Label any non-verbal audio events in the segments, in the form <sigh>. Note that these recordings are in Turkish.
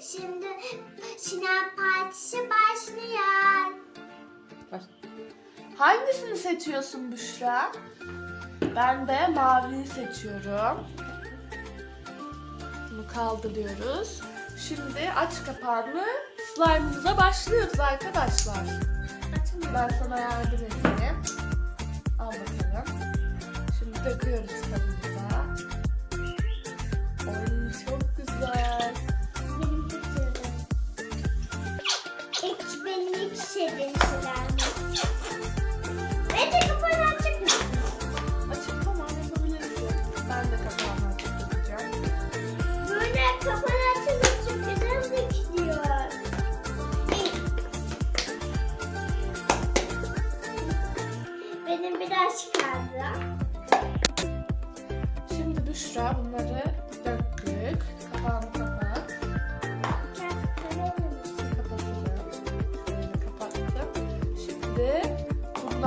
Şimdi sınav partisi başlıyor. Hangisini seçiyorsun Büşra? Ben de maviyi seçiyorum. Bunu kaldırıyoruz. Şimdi aç kapağını slime'ımıza başlıyoruz arkadaşlar. Ben sana yardım edeyim. Al bakalım. Şimdi döküyoruz kabımıza. Benim ilk sevdiğim sıram.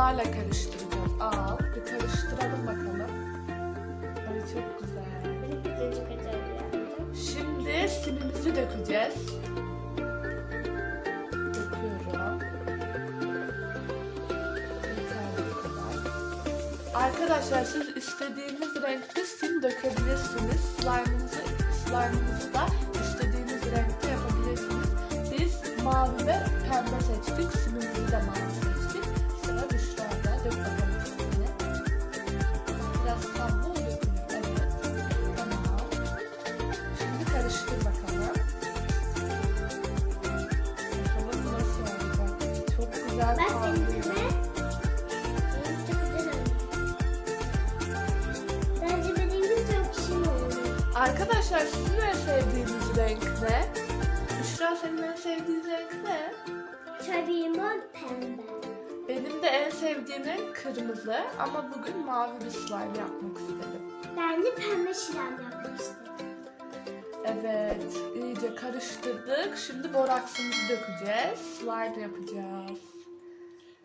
Bunlarla karıştıracağız. Al bir karıştıralım bakalım. Ay çok güzel. Şimdi simimizi dökeceğiz. Döküyorum. Arkadaşlar siz istediğiniz renkte sim dökebilirsiniz. Slime'ınızı, slime'ınızı da istediğiniz renkte yapabilirsiniz. Biz mavi ve pembe seçtik. Simimizi de mavi seçtik. Sıra Büşra'da. Güzel Bak parlıyor. benimkine. Benim çok. Bence şirin oldu. Arkadaşlar sizin en sevdiğiniz renk ne? Büşra senin en sevdiğin renk ne? Tabii mor pembe. Benim de en sevdiğim renk kırmızı ama bugün mavi bir slime yapmak istedim. Ben de pembe şiren yapmak istedim. Evet, iyice karıştırdık. Şimdi boraksımızı dökeceğiz. Slime yapacağız.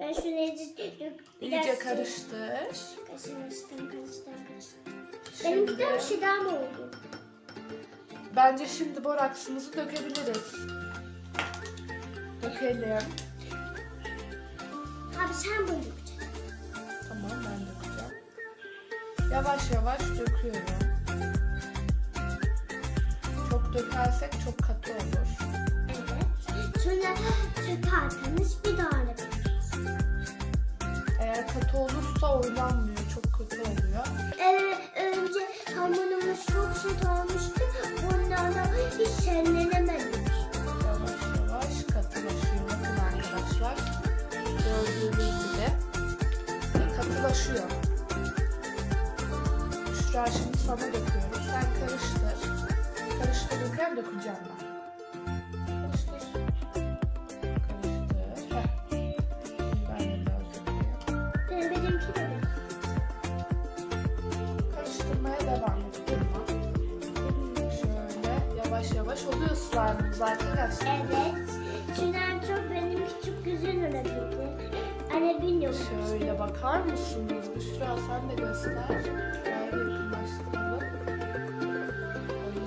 Ben şunu iyice. İyice karıştır. Karıştırdım, karıştırdım, karıştırdım. Benimki de bir şiren oldu. Bence şimdi boraksımızı dökebiliriz. Dökelim. Abi sen bunu dökeceksin. Tamam ben dökeceğim. Yavaş yavaş döküyorum. Çok dökersek çok katı olur. Evet. Sonra çökerteniz bir daha. Katı olursa oynanmıyor. Çok kötü oluyor. Ee, önce hamurumuz çok süt olmuştu. Bundan da hiç şenlenemedik. Yavaş yavaş katılaşıyor. Bakın arkadaşlar. Gördüğünüz gibi katılaşıyor. Büşra şimdi sana döküyorum. Sen karıştır. Karıştırırken dökeceğim ben. Slime'ımız arkadaşlar. Evet. Çınar çok benimki çok güzel olabilir. Anne bilmiyorum. Şöyle bakar mısınız? Büşra sen de göster. Daha yakınlaştıralım.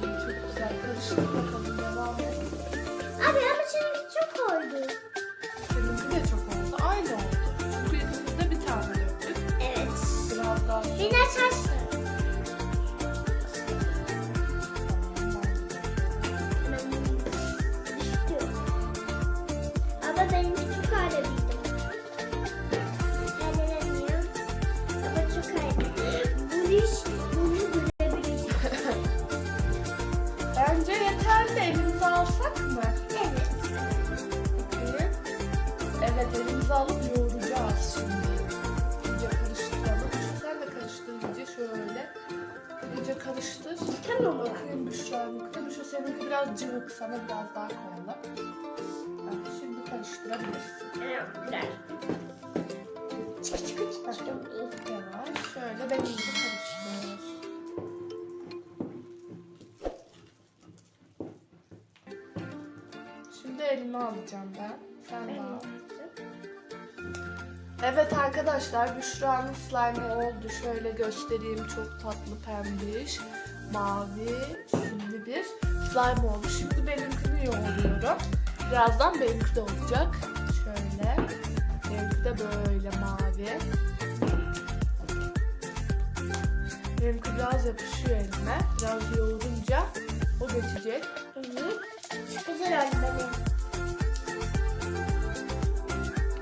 Ay çok güzel. Karıştır bakalım. Devam et. Abi ama seninki çok oldu. Seninki de çok oldu. Aynı oldu. Çünkü ikimiz de bir tane döktük. Evet. Biraz daha Beni açarsın. İş bunu görebiliriz. <laughs> Bence yeterli. Elimize alsak mı? Evet. Bakayım. Evet elimize alıp yoğuracağız şimdi. İyice karıştıralım. Büşra sen de karıştır iyice şöyle. İyice karıştır. Tamam. Bakayım Büşra'nınki. Büşra seninki biraz cıvık. Sana biraz daha koyalım. Bak, şimdi karıştırabilirsin. Biraz. Çık çık çık. Bak, Yavaş. Şöyle ben iyice karıştır. Şimdi elime alacağım ben. Sen de al. Evet arkadaşlar Büşra'nın slime'ı oldu. Şöyle göstereyim. Çok tatlı pembiş. Mavi, simli bir slime oldu. Şimdi benimkini yoğuruyorum. Birazdan benimki de olacak. Şöyle. Benimki de böyle mavi. Benimki biraz yapışıyor elime. Biraz yoğurunca o geçecek. Evet. Güzel oldu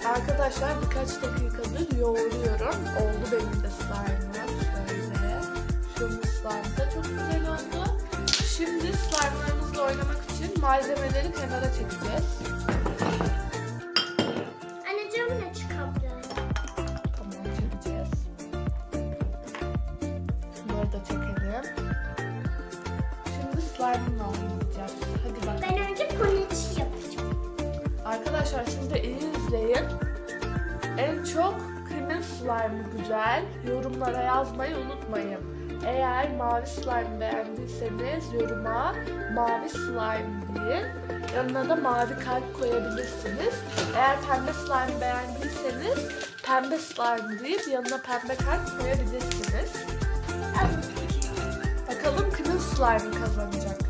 Arkadaşlar birkaç dakikadır yoğuruyorum. Oldu benim de slime'ım. Şöyle. Şunun slime da çok güzel oldu. Şimdi slime'larımızla oynamak için malzemeleri kenara çekeceğiz. Anneciğim ne çıkabilir? Tamam çekeceğiz. Bunları da çekelim. Şimdi slime'la oynayacağız. Hadi bakalım. Ben önce poniçi yapacağım. Arkadaşlar şimdi iyi izleyin. En çok kimin slime'ı güzel? Yorumlara yazmayı unutmayın. Eğer mavi slime beğendiyseniz yoruma mavi slime deyin. Yanına da mavi kalp koyabilirsiniz. Eğer pembe slime beğendiyseniz pembe slime deyip yanına pembe kalp koyabilirsiniz. Bakalım kimin slime'ı kazanacak.